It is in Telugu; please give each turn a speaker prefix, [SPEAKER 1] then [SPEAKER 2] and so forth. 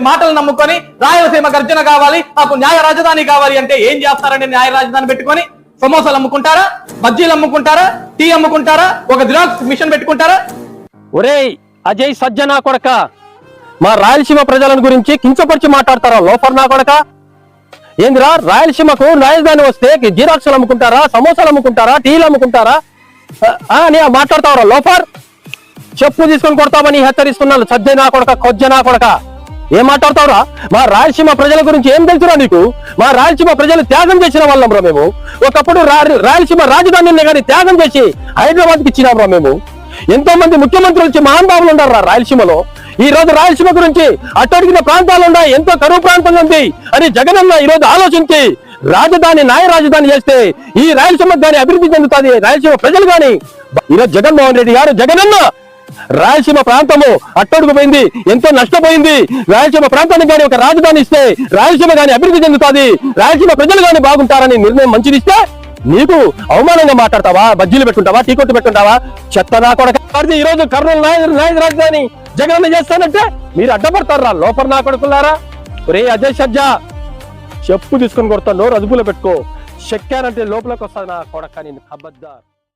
[SPEAKER 1] మాటలు నమ్ముకొని రాయలసీమ గర్జన కావాలి మాకు న్యాయ రాజధాని కావాలి అంటే ఏం చేస్తారండి న్యాయ రాజధాని పెట్టుకొని సమోసాలు అమ్ముకుంటారా బజ్జీలు అమ్ముకుంటారా టీ అమ్ముకుంటారా ఒక జిరాక్స్ మిషన్ పెట్టుకుంటారా?
[SPEAKER 2] ఒరేయ్ అజయ్ సజ్జనా కొడక. మా రాయలసీమ ప్రజలను గురించి కించపరిచి మాట్లాడతారా లోఫర్ నా కొడక? ఏందిరా రాయలసీమకు రాజధాని వస్తే జీరాక్సులు అమ్ముకుంటారా సమోసాలు అమ్ముకుంటారా టీలు అమ్ముకుంటారా? ఆ, అని మాట్లాడతావరా లోఫర్? చెప్పు తీసుకొని కొడతామని హెచ్చరిస్తున్నాను సజ్జనా కొడక కొజ్జనా కొడక. ఏం మాట్లాడతావురా? మా రాయలసీమ ప్రజల గురించి ఏం తెలుసురా నీకు? మా రాయలసీమ ప్రజలు త్యాగం చేసిన వాళ్ళం రా మేము. ఒకప్పుడు రాయలసీమ రాజధానిని కానీ త్యాగం చేసి హైదరాబాద్కి ఇచ్చినాం రా మేము. ఎంతో మంది ముఖ్యమంత్రులు వచ్చి మహానుభావులు ఉన్నారు రా రాయలసీమలో. ఈ రోజు రాయలసీమ గురించి అట్టడిగిన ప్రాంతాలు ఉన్నాయి. ఎంతో కరువు ప్రాంతం ఉంది అని జగనన్న ఈ రోజు ఆలోచించి రాజధాని నాయ రాజధాని చేస్తే ఈ రాయలసీమ దాని అభివృద్ధి చెందుతుంది రాయలసీమ ప్రజలు కానీ. ఈరోజు జగన్మోహన్ రెడ్డి గారు జగనన్న! రాయలసీమ ప్రాంతము అట్టడుగు పోయింది ఎంతో నష్టపోయింది. రాయలసీమ ప్రాంతానికి కానీ ఒక రాజధాని ఇస్తే రాయలసీమ గాని అభివృద్ధి చెందుతుంది. రాయలసీమ ప్రజలు గాని బాగుంటారని నిర్ణయం మంచిది ఇస్తే నీకు అవమానంగా మాట్లాడతావా? బజ్జీలు పెట్టుకుంటావా? టీ కొట్టు పెట్టుకుంటావా? చెత్త నా కొడక ఈ రోజు కర్నూలు నాయుడు నాయ రాజధాని జగన్ చేస్తానంటే మీరు అడ్డపడతారా? లోపల నా కొడుకులారా? రే అజయ్ సజ్జా చెప్పు తీసుకొని కొడతా. నోరు అదుపులో పెట్టుకో. చెక్కారంటే లోపలికి వస్తా నా కొడక నేను కబద్దార్.